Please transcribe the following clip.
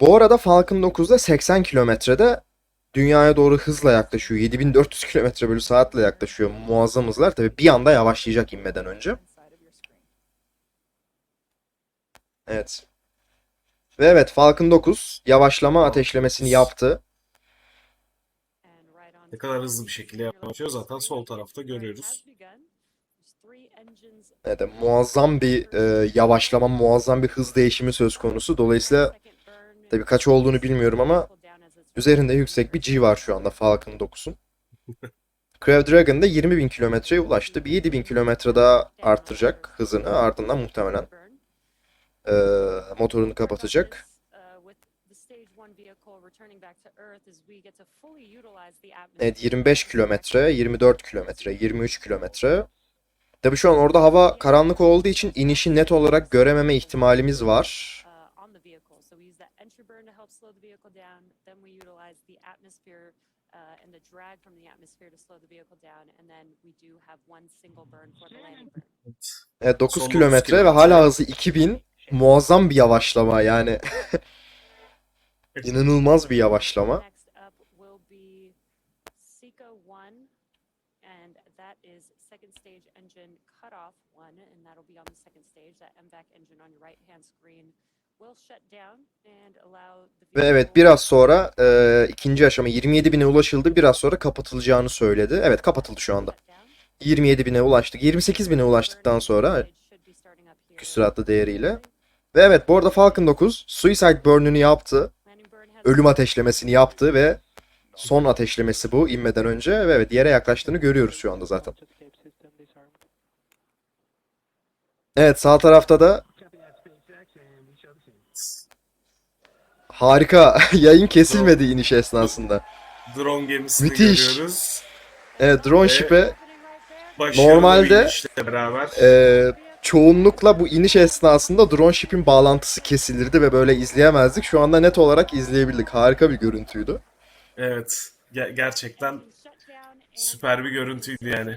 Bu arada Falcon 9'da 80 kilometrede dünyaya doğru hızla yaklaşıyor. 7400 kilometre bölü saatle yaklaşıyor. Muazzam hızlar. Tabii bir anda yavaşlayacak inmeden önce. Evet. Ve evet Falcon 9 yavaşlama ateşlemesini yaptı. Ne kadar hızlı bir şekilde yavaşlıyor zaten sol tarafta görüyoruz. Evet, muazzam bir e, yavaşlama, muazzam bir hız değişimi söz konusu. Dolayısıyla tabii kaç olduğunu bilmiyorum ama üzerinde yüksek bir G var şu anda Falcon 9'un. Crew Dragon da 20.000 kilometreye ulaştı. Bir 7.000 kilometre daha arttıracak hızını. Ardından muhtemelen e, motorunu kapatacak. Evet 25 kilometre, 24 kilometre, 23 kilometre. Tabii şu an orada hava karanlık olduğu için inişi net olarak görememe ihtimalimiz var. We entry burn to help slow the vehicle down. Then we utilize the atmosphere uh, and the drag from the atmosphere to slow the vehicle down. And then we do have one single burn for the landing burn. Evet 9 Son dokuz kilometre ve kilometre. hala hızı 2000. Muazzam bir yavaşlama yani. İnanılmaz bir yavaşlama. Next up will be Seco 1, and that is second stage engine cutoff 1, and that'll be on the second stage. That MVAC engine on your right hand screen will shut down and allow the Ve evet biraz sonra e, ikinci aşama 27 bine ulaşıldı. Biraz sonra kapatılacağını söyledi. Evet kapatıldı şu anda. 27 bine ulaştık. 28 bine ulaştıktan sonra küsuratlı değeriyle. Ve evet bu arada Falcon 9 Suicide Burn'ünü yaptı. Ölüm ateşlemesini yaptı ve son ateşlemesi bu inmeden önce. Ve evet yere yaklaştığını görüyoruz şu anda zaten. Evet sağ tarafta da harika yayın kesilmedi iniş esnasında. Drone gemisini Müthiş. görüyoruz. Evet drone Ve- ship'e Normalde- beraber. Ee, çoğunlukla bu iniş esnasında drone ship'in bağlantısı kesilirdi ve böyle izleyemezdik. Şu anda net olarak izleyebildik. Harika bir görüntüydü. Evet. ge- gerçekten süper bir görüntüydü yani.